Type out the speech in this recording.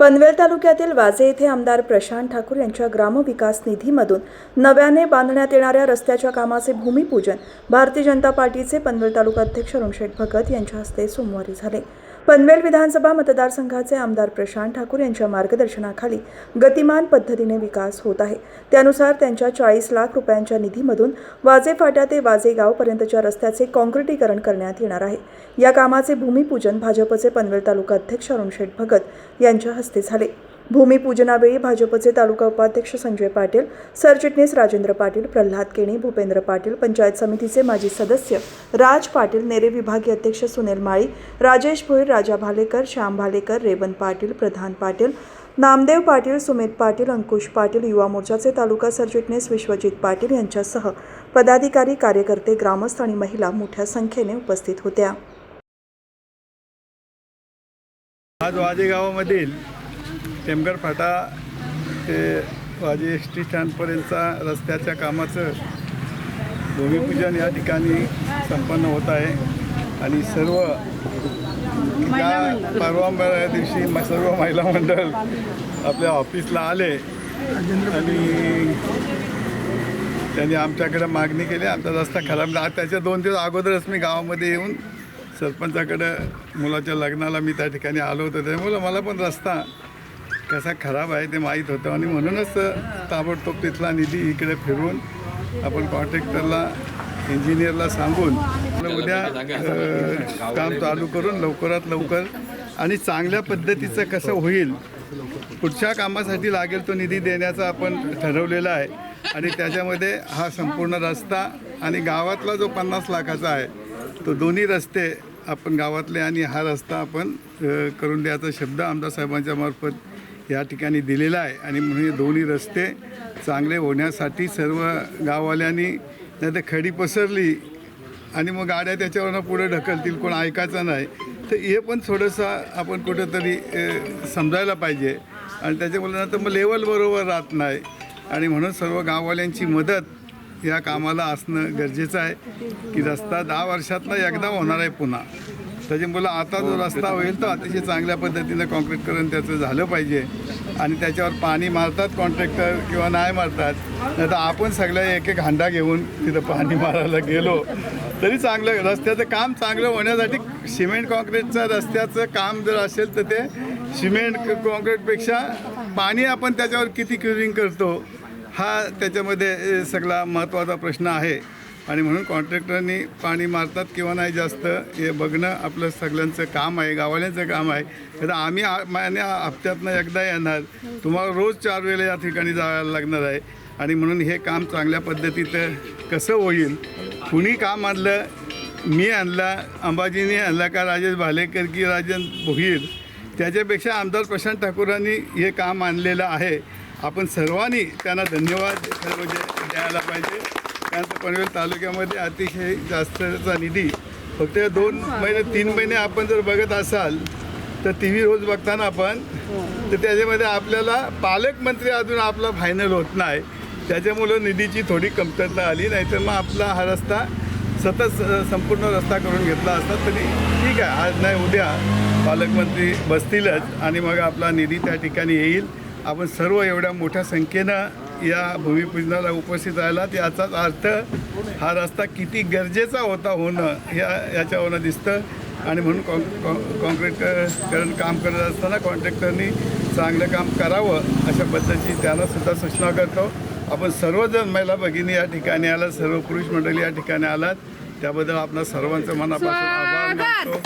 पनवेल तालुक्यातील वाजे येथे आमदार प्रशांत ठाकूर यांच्या ग्रामविकास निधीमधून नव्याने बांधण्यात येणाऱ्या रस्त्याच्या कामाचे भूमिपूजन भारतीय जनता पार्टीचे पनवेल तालुका अध्यक्ष अरुणशेठ भगत यांच्या हस्ते सोमवारी झाले. पनवेल विधानसभा मतदारसंघाचे आमदार प्रशांत ठाकूर यांच्या मार्गदर्शनाखाली गतिमान पद्धतीने विकास होत आहे. त्यानुसार त्यांच्या चाळीस लाख रुपयांच्या निधीमधून वाजे फाट्या ते वाजे गावपर्यंतच्या रस्त्याचे काँक्रिटीकरण करण्यात येणार आहे. या कामाचे भूमिपूजन भाजपचे पनवेल तालुका अध्यक्ष अरुणशेठ भगत यांच्या हस्ते झाले. भूमिपूजनावेळी भाजपचे तालुका उपाध्यक्ष संजय पाटील सरचिटणीस राजेंद्र पाटील प्रल्हाद केणी भूपेंद्र पाटील पंचायत समितीचे माजी सदस्य राज पाटील नेरे विभागीय अध्यक्ष सुनील माळी राजेश भोईर राजा भालेकर श्याम भालेकर रेबन पाटील प्रधान पाटील नामदेव पाटील सुमित पाटील अंकुश पाटील युवा मोर्चाचे तालुका सरचिटणीस विश्वजित पाटील यांच्यासह पदाधिकारी कार्यकर्ते ग्रामस्थ आणि महिला मोठ्या संख्येने उपस्थित होत्या. आज वाजे गावामधील टेमगर फाटा ते वाजे एस टी स्टँडपर्यंतचा रस्त्याच्या कामाचं भूमिपूजन या ठिकाणी संपन्न होत आहे. आणि सर्व या परवा दिवशी सर्व महिला मंडळ आपल्या ऑफिसला आले आणि त्यांनी आमच्याकडे मागणी केली. आमचा रस्ता खराब झाला. त्याच्या दोन दिवस अगोदरच मी गावामध्ये येऊन सरपंचाकडं मुलाच्या लग्नाला मी त्या ठिकाणी आलो होतो. त्यामुळं मला पण रस्ता कसा खराब आहे ते माहीत होतं आणि म्हणूनच ताबडतोब तिथला निधी इकडे फिरून आपण कॉन्ट्रॅक्टरला इंजिनियरला सांगून उद्या काम चालू करून लवकरात लवकर आणि चांगल्या पद्धतीचं कसं होईल पुढच्या कामासाठी लागेल तो निधी देण्याचा आपण ठरवलेला आहे. आणि त्याच्यामध्ये हा संपूर्ण रस्ता आणि गावातला जो पन्नास लाखाचा आहे तो दोन्ही रस्ते आपण गावातले आणि हा रस्ता आपण करून द्यायचा शब्द आमदार साहेबांच्या मार्फत या ठिकाणी दिलेला आहे. आणि म्हणून हे दोन्ही रस्ते चांगले होण्यासाठी सर्व गाववाल्यांनी नाही तर खडी पसरली आणि मग गाड्या त्याच्यावरनं पुढे ढकलतील कोण ऐकायचं नाही. तर हे पण थोडंसं आपण कुठंतरी समजायला पाहिजे. आणि त्याच्यामुळे नंतर मग लेवल बरोबर राहत नाही. आणि म्हणून सर्व गाववाल्यांची मदत या कामाला असणं गरजेचं आहे. की रस्ता दहा वर्षातनं एकदा होणार आहे पुन्हा. त्याच्यामुळं आता जो रस्ता होईल तो अतिशय चांगल्या पद्धतीनं कॉन्क्रीटकरण त्याचं झालं पाहिजे. आणि त्याच्यावर पाणी मारतात कॉन्ट्रॅक्टर किंवा नाही मारतात. नाही तर आपण सगळ्या एक एक हांडा घेऊन तिथं पाणी मारायला गेलो. तरी चांगलं रस्त्याचं काम चांगलं होण्यासाठी सिमेंट कॉन्क्रीटचं रस्त्याचं काम जर असेल तर ते सिमेंट कॉन्क्रीटपेक्षा पाणी आपण त्याच्यावर किती क्युरिंग करतो हा त्याच्यामध्ये सगळा महत्त्वाचा प्रश्न आहे. आणि म्हणून कॉन्ट्रॅक्टरनी पाणी मारतात किंवा नाही जास्त हे बघणं आपलं सगळ्यांचं काम आहे गावाल्यांचं काम आहे. तर आम्ही माने हप्त्यातनं एकदा येणार. तुम्हाला रोज चार वेळेला या ठिकाणी जायला लागणार आहे. आणि म्हणून हे काम चांगल्या पद्धतीचं कसं होईल? कुणी काम आणलं मी आणला अंबाजीने आणला का राजेश भालेकर की राजन भोईर? त्याच्यापेक्षा आमदार प्रशांत ठाकूरांनी हे काम आणलेलं आहे. आपण सर्वांनी त्यांना धन्यवाद सर्व म्हणजे द्यायला पाहिजे. कारण तर पनवेल तालुक्यामध्ये अतिशय जास्तचा निधी. फक्त या दोन महिने तीन महिने आपण जर बघत असाल तर टी व्ही रोज बघताना आपण तर त्याच्यामध्ये आपल्याला पालकमंत्री अजून आपला फायनल होत नाही. त्याच्यामुळं निधीची थोडी कमतरता आली नाहीतर मग आपला हा रस्ता सतत संपूर्ण रस्ता करून घेतला असता तरी ठीक आहे. आज नाही उद्या पालकमंत्री बसतीलच आणि मग आपला निधी त्या ठिकाणी येईल. आपण सर्व एवढ्या मोठ्या संख्येनं या भूमिपूजनाला उपस्थित राहिलात याचाच अर्थ हा रस्ता किती गरजेचा होता होणं या याच्यावरनं दिसतं. आणि म्हणून कॉन कॉ कॉन्क्रीटकरण काम करत असताना कॉन्ट्रॅक्टरनी चांगलं काम करावं अशा पद्धतीची त्यांना सुद्धा सूचना करतो. आपण सर्वजण महिला भगिनी या ठिकाणी आलात सर्व पुरुष मंडळी या ठिकाणी आलात. त्याबद्दल आपणा सर्वांचं मनापासून आभार मानतो.